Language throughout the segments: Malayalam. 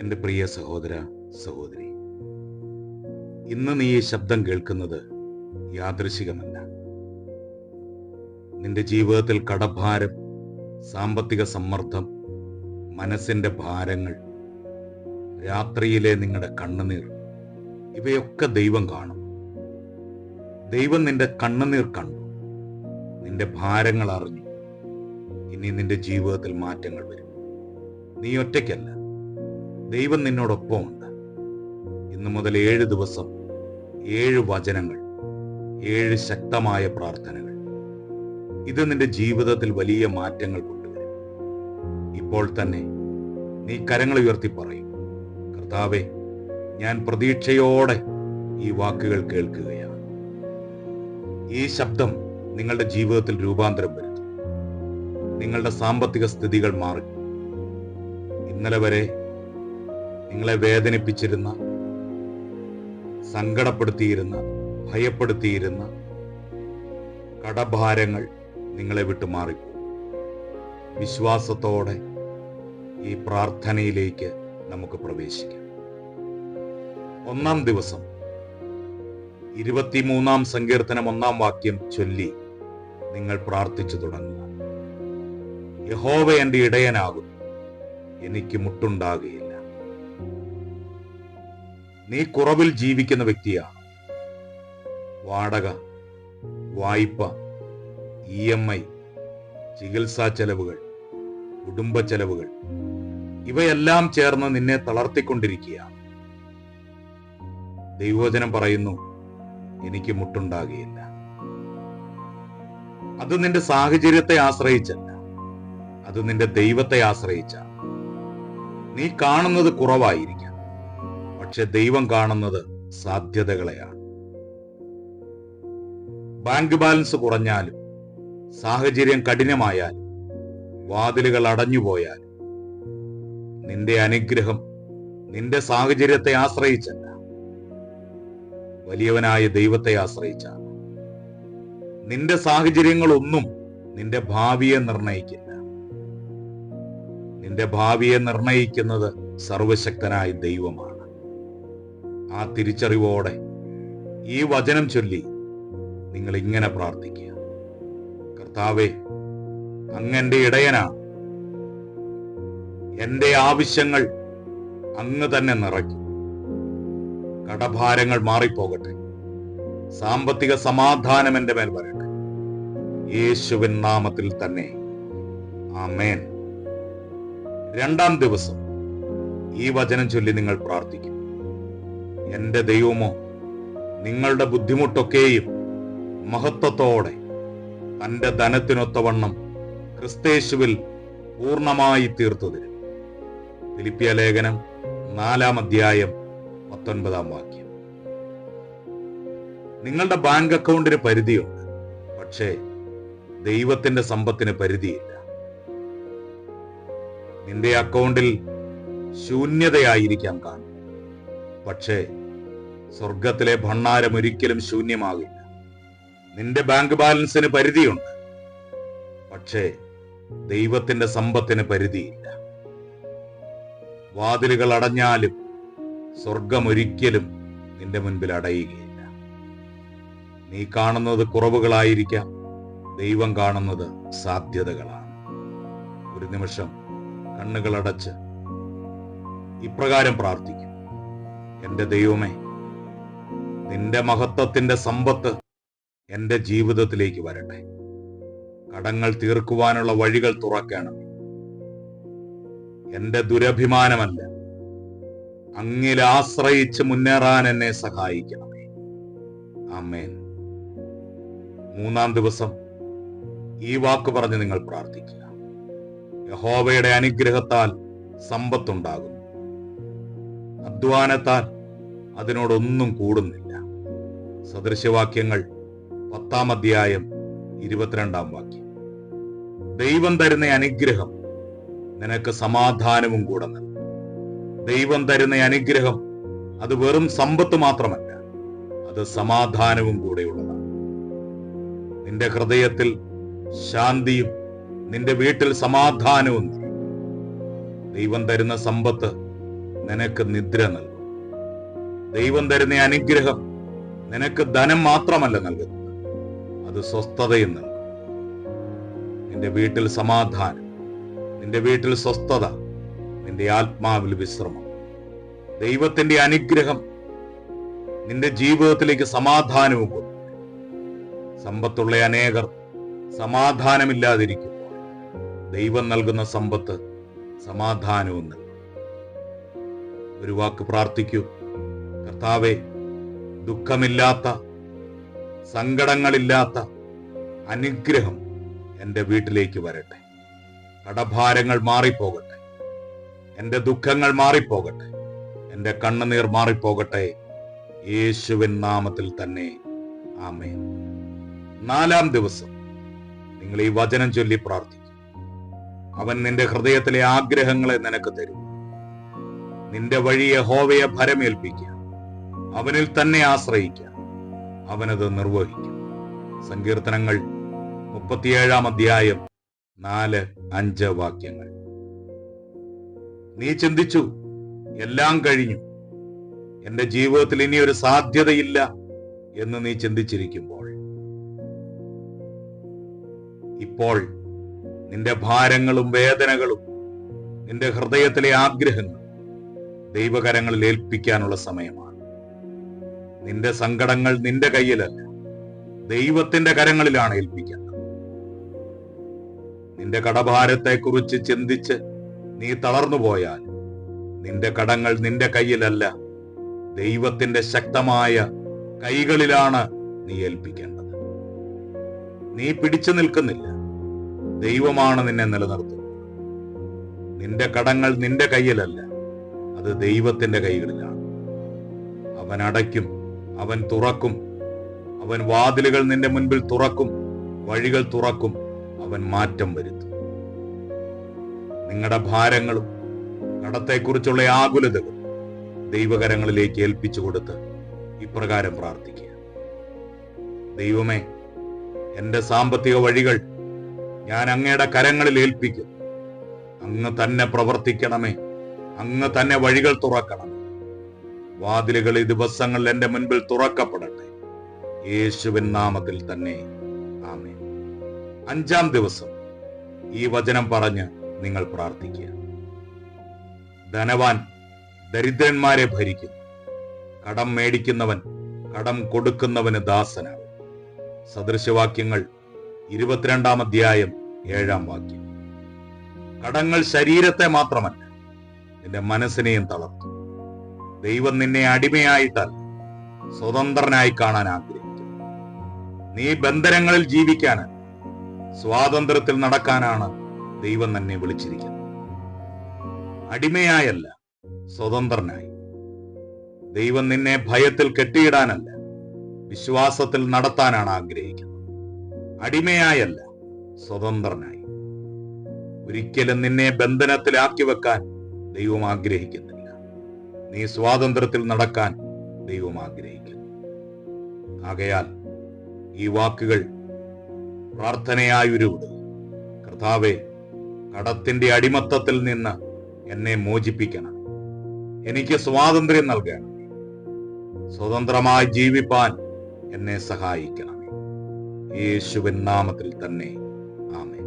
എന്റെ പ്രിയ സഹോദര സഹോദരി. ഇന്ന് നീ ഈ ശബ്ദം കേൾക്കുന്നത് യാദൃശികമല്ല. നിന്റെ ജീവിതത്തിൽ കടഭാരം സാമ്പത്തിക സമ്മർദ്ദം മനസ്സിന്റെ ഭാരങ്ങൾ രാത്രിയിലെ നിങ്ങളുടെ കണ്ണുനീർ ഇവയൊക്കെ ദൈവം കാണും. ദൈവം നിന്റെ കണ്ണുനീർ കണ്ടു. നിന്റെ ഭാരങ്ങൾ അറിഞ്ഞു. ഇനി നിന്റെ ജീവിതത്തിൽ മാറ്റങ്ങൾ വരും. നീ ഒറ്റയ്ക്കല്ല. ദൈവം നിന്നോടൊപ്പമുണ്ട്. ഇന്നു മുതൽ ഏഴ് ദിവസം ഏഴ് വചനങ്ങൾ ഏഴ് ശക്തമായ പ്രാർത്ഥനകൾ. ഇത് നിന്റെ ജീവിതത്തിൽ വലിയ മാറ്റങ്ങൾ കൊണ്ടുവരും. ഇപ്പോൾ തന്നെ നീ കരങ്ങൾ ഉയർത്തി പറയും കർത്താവെ ഞാൻ പ്രതീക്ഷയോടെ ഈ വാക്കുകൾ കേൾക്കുകയാണ്. ഈ ശബ്ദം നിങ്ങളുടെ ജീവിതത്തിൽ രൂപാന്തരം വരുത്തും. നിങ്ങളുടെ സാമ്പത്തിക സ്ഥിതികൾ മാറി. ഇന്നലെ വരെ നിങ്ങളെ വേദനിപ്പിച്ചിരുന്ന സങ്കടപ്പെടുത്തിയിരുന്ന ഭയപ്പെടുത്തിയിരുന്ന കടഭാരങ്ങൾ നിങ്ങളെ വിട്ടു മാറിപ്പോകും വിശ്വാസത്തോടെ ഈ പ്രാർത്ഥനയിലേക്ക് നമുക്ക് പ്രവേശിക്കാം. ഒന്നാം ദിവസം ഇരുപത്തിമൂന്നാം സങ്കീർത്തനം ഒന്നാം വാക്യം ചൊല്ലി നിങ്ങൾ പ്രാർത്ഥിച്ചു തുടങ്ങുക. യഹോവ എന്റെ ഇടയനാകും എനിക്ക് മുട്ടുണ്ടാകുകയില്ല. നീ കുറവിൽ ജീവിക്കുന്ന വ്യക്തിയാ. വാടക വായ്പ ഇ എം ഐ ചികിത്സാ ചെലവുകൾ കുടുംബ ചെലവുകൾ ഇവയെല്ലാം ചേർന്ന് നിന്നെ തളർത്തിക്കൊണ്ടിരിക്കുകയാണ് ദൈവവചനം പറയുന്നു എനിക്ക് മുട്ടുണ്ടാകുകയില്ല. അത് നിന്റെ സാഹചര്യത്തെ ആശ്രയിച്ചല്ല. അത് നിന്റെ ദൈവത്തെ ആശ്രയിച്ച. നീ കാണുന്നത് കുറവായിരിക്കാം. പക്ഷെ ദൈവം കാണുന്നത് സാധ്യതകളെയാണ്. ബാങ്ക് ബാലൻസ് കുറഞ്ഞാലും സാഹചര്യം കഠിനമായാലും വാതിലുകൾ അടഞ്ഞുപോയാലും നിന്റെ അനുഗ്രഹം നിന്റെ സാഹചര്യത്തെ ആശ്രയിച്ചല്ല. വലിയവനായ ദൈവത്തെ ആശ്രയിച്ചാണ്. നിന്റെ സാഹചര്യങ്ങളൊന്നും നിന്റെ ഭാവിയെ നിർണയിക്കില്ല. നിന്റെ ഭാവിയെ നിർണയിക്കുന്നത് സർവശക്തനായ ദൈവമാണ്. ആ തിരിച്ചറിവോടെ ഈ വചനം ചൊല്ലി നിങ്ങൾ ഇങ്ങനെ പ്രാർത്ഥിക്കുക. കർത്താവെ അങ്ങന്റെ ഇടയനാണ് എന്റെ ആവശ്യങ്ങൾ അങ്ങ് തന്നെ നിറയ്ക്കും. കടഭാരങ്ങൾ മാറിപ്പോകട്ടെ. സാമ്പത്തിക സമാധാനം എന്റെ മേൽ വരട്ടെ. യേശുവിൻ നാമത്തിൽ തന്നെ. ആമേൻ. രണ്ടാം ദിവസം ഈ വചനം ചൊല്ലി നിങ്ങൾ പ്രാർത്ഥിക്കും. എന്റെ ദൈവമോ നിങ്ങളുടെ ബുദ്ധിമുട്ടൊക്കെയും മഹത്വത്തോടെ തന്റെ ധനത്തിനൊത്തവണ്ണം ക്രിസ്തേശുവിൽ പൂർണമായി തീർത്തു തരും ഫിലിപ്പിയ ലേഖനം നാലാം അധ്യായം പത്തൊൻപതാം വാക്യം. നിങ്ങളുടെ ബാങ്ക് അക്കൗണ്ടിന് പരിധിയുണ്ട് പക്ഷേ ദൈവത്തിന്റെ സമ്പത്തിന് പരിധിയില്ല. നിന്റെ അക്കൗണ്ടിൽ ശൂന്യതയായിരിക്കാം കാണും പക്ഷേ സ്വർഗത്തിലെ ഭണ്ണാരം ഒരിക്കലും ശൂന്യമാകില്ല. നിന്റെ ബാങ്ക് ബാലൻസിന് പരിധിയുണ്ട്. പക്ഷേ ദൈവത്തിന്റെ സമ്പത്തിന് പരിധിയില്ല. വാതിലുകൾ അടഞ്ഞാലും സ്വർഗം ഒരിക്കലും നിന്റെ മുൻപിൽ അടയുകയില്ല. നീ കാണുന്നത് കുറവുകളായിരിക്കാം ദൈവം കാണുന്നത് സാധ്യതകളാണ്. ഒരു നിമിഷം കണ്ണുകൾ അടച്ച് ഇപ്രകാരം പ്രാർത്ഥിക്കും. എന്റെ ദൈവമേ നിന്റെ മഹത്വത്തിന്റെ സമ്പത്ത് എന്റെ ജീവിതത്തിലേക്ക് വരട്ടെ. കടങ്ങൾ തീർക്കുവാനുള്ള വഴികൾ തുറക്കണം. എന്റെ ദുരഭിമാനമല്ല അങ്ങിൽ ആശ്രയിച്ച് മുന്നേറാൻ എന്നെ സഹായിക്കണമേ അമ്മേൻ മൂന്നാം ദിവസം ഈ വാക്ക് പറഞ്ഞ് നിങ്ങൾ പ്രാർത്ഥിക്കുക. യഹോവയുടെ അനുഗ്രഹത്താൽ സമ്പത്തുണ്ടാകുന്നു. അധ്വാനത്താൽ അതിനോടൊന്നും കൂടുന്നില്ല. സദൃശവാക്യങ്ങൾ പത്താം അധ്യായം ഇരുപത്തിരണ്ടാം വാക്യം. ദൈവം തരുന്ന അനുഗ്രഹം നിനക്ക് സമാധാനവും കൂടെ നൽകും. ദൈവം തരുന്ന അനുഗ്രഹം അത് വെറും സമ്പത്ത് മാത്രമല്ല അത് സമാധാനവും കൂടെയുള്ളതാണ്. നിന്റെ ഹൃദയത്തിൽ ശാന്തിയും നിന്റെ വീട്ടിൽ സമാധാനവും ദൈവം തരുന്ന സമ്പത്ത് നിനക്ക് നിദ്ര നൽകും. ദൈവം തരുന്ന അനുഗ്രഹം നിനക്ക് ധനം മാത്രമല്ല നൽകുന്നത്. അത് സ്വസ്ഥതയും നൽകും. നിന്റെ വീട്ടിൽ സമാധാനം നിന്റെ വീട്ടിൽ സ്വസ്ഥത നിന്റെ ആത്മാവിൽ വിശ്രമം. ദൈവത്തിന്റെ അനുഗ്രഹം നിന്റെ ജീവിതത്തിലേക്ക് സമാധാനവും കൊണ്ടു സമ്പത്തുള്ള അനേകർ സമാധാനമില്ലാതിരിക്കുമ്പോൾ ദൈവം നൽകുന്ന സമ്പത്ത് സമാധാനവും നൽകും. ഒരു വാക്ക് പ്രാർത്ഥിക്കൂ. കർത്താവെ ദുഃഖമില്ലാത്ത സങ്കടങ്ങളില്ലാത്ത അനുഗ്രഹം എന്റെ വീട്ടിലേക്ക് വരട്ടെ. കടഭാരങ്ങൾ മാറിപ്പോകട്ടെ. എന്റെ ദുഃഖങ്ങൾ മാറിപ്പോകട്ടെ. എന്റെ കണ്ണുനീർ മാറിപ്പോകട്ടെ. യേശുവിൻ നാമത്തിൽ തന്നെ. ആമേ നാലാം ദിവസം നിങ്ങൾ ഈ വചനം ചൊല്ലി പ്രാർത്ഥിക്കും. അവൻ നിന്റെ ഹൃദയത്തിലെ ആഗ്രഹങ്ങളെ നിനക്ക് തരും. നിന്റെ വഴിയെ ഹോവയെ ഭരമേൽപ്പിക്കുക അവനിൽ തന്നെ ആശ്രയിക്കുക അവനത് നിർവഹിക്കും. സങ്കീർത്തനങ്ങൾ മുപ്പത്തിയേഴാം അധ്യായം നാല് അഞ്ച് വാക്യങ്ങൾ. നീ ചിന്തിച്ചു എല്ലാം കഴിഞ്ഞു. എന്റെ ജീവിതത്തിൽ ഇനി ഒരു സാധ്യതയില്ല എന്ന് നീ ചിന്തിച്ചിരിക്കുമ്പോൾ ഇപ്പോൾ നിന്റെ ഭാരങ്ങളും വേദനകളും നിന്റെ ഹൃദയത്തിലെ ആഗ്രഹങ്ങളും ദൈവകരങ്ങളിൽ ഏൽപ്പിക്കാനുള്ള സമയമാണ്. നിന്റെ സങ്കടങ്ങൾ നിന്റെ കയ്യിലല്ല. ദൈവത്തിന്റെ കരങ്ങളിലാണ് ഏൽപ്പിക്കേണ്ടത്. നിന്റെ കടഭാരത്തെ കുറിച്ച് ചിന്തിച്ച് നീ തളർന്നു പോയാൽ നിന്റെ കടങ്ങൾ നിന്റെ കയ്യിലല്ല. ദൈവത്തിന്റെ ശക്തമായ കൈകളിലാണ് നീ ഏൽപ്പിക്കേണ്ടത്. നീ പിടിച്ചു നിൽക്കുന്നില്ല. ദൈവമാണ് നിന്നെ നിലനിർത്തുന്നത്. നിന്റെ കടങ്ങൾ നിന്റെ കയ്യിലല്ല. അത് ദൈവത്തിന്റെ കൈകളിലാണ്. അവൻ അടയ്ക്കും അവൻ തുറക്കും അവൻ വാതിലുകൾ നിന്റെ മുൻപിൽ തുറക്കും വഴികൾ തുറക്കും അവൻ മാറ്റം വരുത്തും. നിങ്ങളുടെ ഭാരങ്ങളും കടത്തെക്കുറിച്ചുള്ള ആകുലതകൾ ദൈവകരങ്ങളിലേക്ക് ഏൽപ്പിച്ചു കൊടുത്ത് ഇപ്രകാരം പ്രാർത്ഥിക്കുക. ദൈവമേ എന്റെ സാമ്പത്തിക വഴികൾ ഞാൻ അങ്ങയുടെ കരങ്ങളിൽ ഏൽപ്പിക്കും. അങ്ങ് തന്നെ പ്രവർത്തിക്കണമേ. അങ്ങ് തന്നെ വഴികൾ തുറക്കണം. വാതിലുകൾ ഈ ദിവസങ്ങളിൽ എന്റെ മുൻപിൽ തുറക്കപ്പെടട്ടെ. യേശുവിൻ നാമത്തിൽ തന്നെ. ആമേ അഞ്ചാം ദിവസം ഈ വചനം പറഞ്ഞ് നിങ്ങൾ പ്രാർത്ഥിക്കുക. ധനവാൻ ദരിദ്രന്മാരെ ഭരിക്കുന്നു കടം മേടിക്കുന്നവൻ കടം കൊടുക്കുന്നവന് ദാസനാണ് സദൃശവാക്യങ്ങൾ ഇരുപത്തിരണ്ടാം അധ്യായം ഏഴാം വാക്യം. കടങ്ങൾ ശരീരത്തെ മാത്രമല്ല നിന്റെ മനസ്സിനെയും തളർത്തും. ദൈവം നിന്നെ അടിമയായിട്ടല്ല സ്വതന്ത്രനായി കാണാൻ ആഗ്രഹിക്കുന്നു. നീ ബന്ധനങ്ങളിൽ ജീവിക്കാനാണ് സ്വാതന്ത്ര്യത്തിൽ നടക്കാനാണ് ദൈവം തന്നെ വിളിച്ചിരിക്കുന്നത്. അടിമയായല്ല സ്വതന്ത്രനായി. ദൈവം നിന്നെ ഭയത്തിൽ കെട്ടിയിടാനല്ല വിശ്വാസത്തിൽ നടത്താനാണ് ആഗ്രഹിക്കുന്നത്. അടിമയായല്ല സ്വതന്ത്രനായി. ഒരിക്കലും നിന്നെ ബന്ധനത്തിലാക്കി വെക്കാൻ ദൈവം ആഗ്രഹിക്കുന്നില്ല. നീ സ്വാതന്ത്ര്യത്തിൽ നടക്കാൻ ദൈവം ആഗ്രഹിക്കുന്നു. ആകയാൽ ഈ വാക്കുകൾ പ്രാർത്ഥനയായി ഉരുവിടുക കർത്താവെ കടത്തിന്റെ അടിമത്തത്തിൽ നിന്ന് എന്നെ മോചിപ്പിക്കണം. എനിക്ക് സ്വാതന്ത്ര്യം നൽകണം. സ്വതന്ത്രമായി ജീവിപ്പാൻ എന്നെ സഹായിക്കണം. യേശുവിൻ നാമത്തിൽ തന്നെ. ആമേ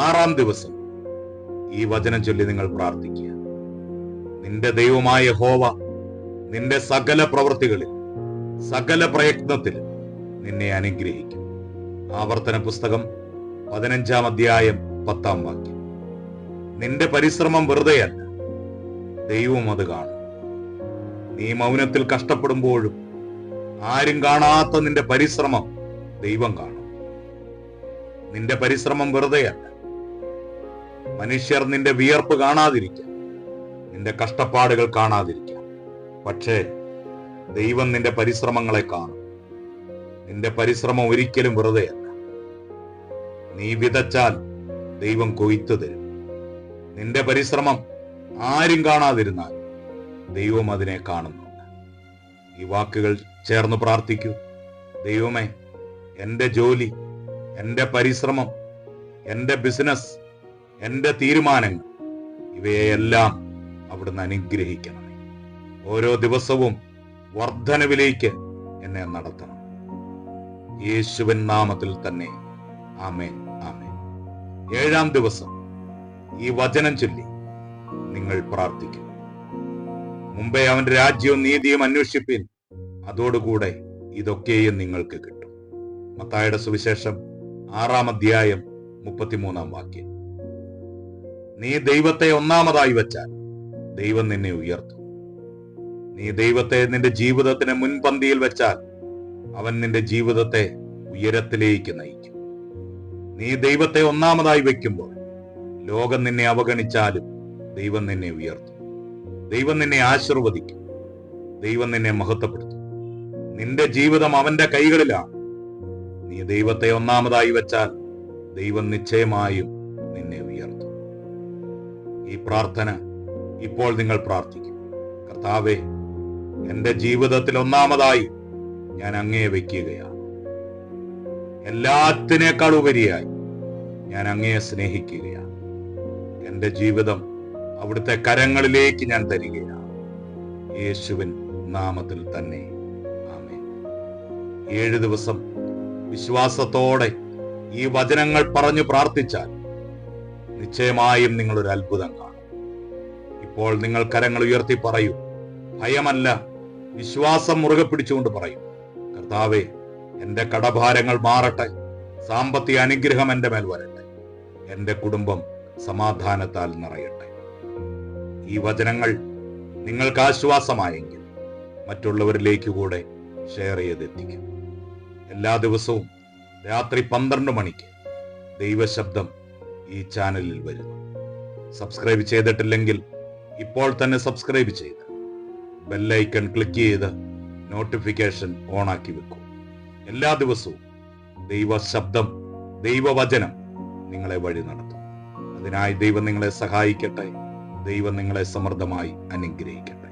ആറാം ദിവസം ഈ വചനം ചൊല്ലി നിങ്ങൾ പ്രാർത്ഥിക്കുക. നിന്റെ ദൈവമായ ഹോവ നിന്റെ സകല പ്രവൃത്തികളിൽ സകല പ്രയത്നത്തിൽ നിന്നെ അനുഗ്രഹിക്കും. ആവർത്തന പുസ്തകം പതിനഞ്ചാം അധ്യായം പത്താം വാക്യം. നിന്റെ പരിശ്രമം വെറുതെയല്ല ദൈവം അത് കാണും. നീ മൗനത്തിൽ കഷ്ടപ്പെടുമ്പോഴും ആരും കാണാത്ത നിന്റെ പരിശ്രമം ദൈവം കാണും. നിന്റെ പരിശ്രമം വെറുതെയല്ല മനുഷ്യർ നിന്റെ വിയർപ്പ് കാണാതിരിക്കാം. നിന്റെ കഷ്ടപ്പാടുകൾ കാണാതിരിക്കാം. പക്ഷേ ദൈവം നിന്റെ പരിശ്രമങ്ങളെ കാണും. നിന്റെ പരിശ്രമം ഒരിക്കലും വെറുതെയല്ല. നീ വിതച്ചാൽ ദൈവം കൊയ്ത്തു തരും. നിന്റെ പരിശ്രമം ആരും കാണാതിരുന്നാൽ ദൈവം അതിനെ കാണുന്നുണ്ട് ഈ വാക്കുകൾ ചേർന്ന് പ്രാർത്ഥിക്കൂ. ദൈവമേ എന്റെ ജോലി എന്റെ പരിശ്രമം എന്റെ ബിസിനസ് എന്റെ തീരുമാനങ്ങൾ ഇവയെല്ലാം അവിടുന്ന് അനുഗ്രഹിക്കണം. ഓരോ ദിവസവും വർധനവിലേക്ക് എന്നെ നടത്തണം. യേശുവൻ നാമത്തിൽ തന്നെ. ആമേൻ ആമേൻ. ഏഴാം ദിവസം ഈ വചനം ചൊല്ലി നിങ്ങൾ പ്രാർത്ഥിക്കും. മുമ്പേ അവന്റെ രാജ്യവും നീതിയും അന്വേഷിപ്പിൻ. അതോടുകൂടെ ഇതൊക്കെയും നിങ്ങൾക്ക് കിട്ടും. മത്തായുടെ സുവിശേഷം ആറാം അധ്യായം മുപ്പത്തിമൂന്നാം വാക്യം. നീ ദൈവത്തെ ഒന്നാമതായി വെച്ചാൽ ദൈവം നിന്നെ ഉയർത്തും. നീ ദൈവത്തെ നിന്റെ ജീവിതത്തിന് മുൻപന്തിയിൽ വെച്ചാൽ അവൻ നിന്റെ ജീവിതത്തെ ഉയരത്തിലേക്ക് നയിക്കും. നീ ദൈവത്തെ ഒന്നാമതായി വെക്കുമ്പോൾ ലോകം നിന്നെ അവഗണിച്ചാലും ദൈവം നിന്നെ ഉയർത്തും. ദൈവം നിന്നെ ആശീർവദിക്കും. ദൈവം നിന്നെ മഹത്വപ്പെടുത്തും. നിന്റെ ജീവിതം അവന്റെ കൈകളിലാണ്. നീ ദൈവത്തെ ഒന്നാമതായി വെച്ചാൽ ദൈവം നിശ്ചയമായും നിന്നെ ഈ പ്രാർത്ഥന ഇപ്പോൾ നിങ്ങൾ പ്രാർത്ഥിക്കും. കർത്താവെ എന്റെ ജീവിതത്തിൽ ഒന്നാമതായി ഞാൻ അങ്ങേ വയ്ക്കുകയാണ്. എല്ലാത്തിനേക്കാൾ ഉപരിയായി ഞാൻ അങ്ങയെ സ്നേഹിക്കുകയാണ്. എന്റെ ജീവിതം അവിടുത്തെ കരങ്ങളിലേക്ക് ഞാൻ തരികയാണ്. യേശുവിൻ നാമത്തിൽ തന്നെ. ആമേ ഏഴ് ദിവസം വിശ്വാസത്തോടെ ഈ വചനങ്ങൾ പറഞ്ഞു പ്രാർത്ഥിച്ചാൽ നിശ്ചയമായും നിങ്ങൾ ഒരു അത്ഭുതം കാണും. ഇപ്പോൾ നിങ്ങൾ കരങ്ങൾ ഉയർത്തി പറയൂ. ഭയമല്ല വിശ്വാസം മുറുകെ പിടിച്ചുകൊണ്ട് പറയും. കർത്താവെ എന്റെ കടഭാരങ്ങൾ മാറട്ടെ. സാമ്പത്തിക അനുഗ്രഹം എന്റെ മേൽ വരട്ടെ. എന്റെ കുടുംബം സമാധാനത്താൽ നിറയട്ടെ. ഈ വചനങ്ങൾ നിങ്ങൾക്ക് ആശ്വാസമായെങ്കിൽ മറ്റുള്ളവരിലേക്ക് കൂടെ ഷെയർ ചെയ്തെത്തിക്കും. എല്ലാ ദിവസവും രാത്രി പന്ത്രണ്ട് മണിക്ക് ദൈവശബ്ദം ഈ ചാനലിൽ വരുന്നു. സബ്സ്ക്രൈബ് ചെയ്തിട്ടില്ലെങ്കിൽ ഇപ്പോൾ തന്നെ സബ്സ്ക്രൈബ് ചെയ്ത് ബെല്ലൈക്കൺ ക്ലിക്ക് ചെയ്ത് നോട്ടിഫിക്കേഷൻ ഓണാക്കി വെക്കൂ. എല്ലാ ദിവസവും ദൈവശബ്ദം ദൈവവചനം നിങ്ങളെ വഴി നടത്തും. അതിനായി ദൈവം നിങ്ങളെ സഹായിക്കട്ടെ. ദൈവം നിങ്ങളെ സമൃദ്ധമായി അനുഗ്രഹിക്കട്ടെ.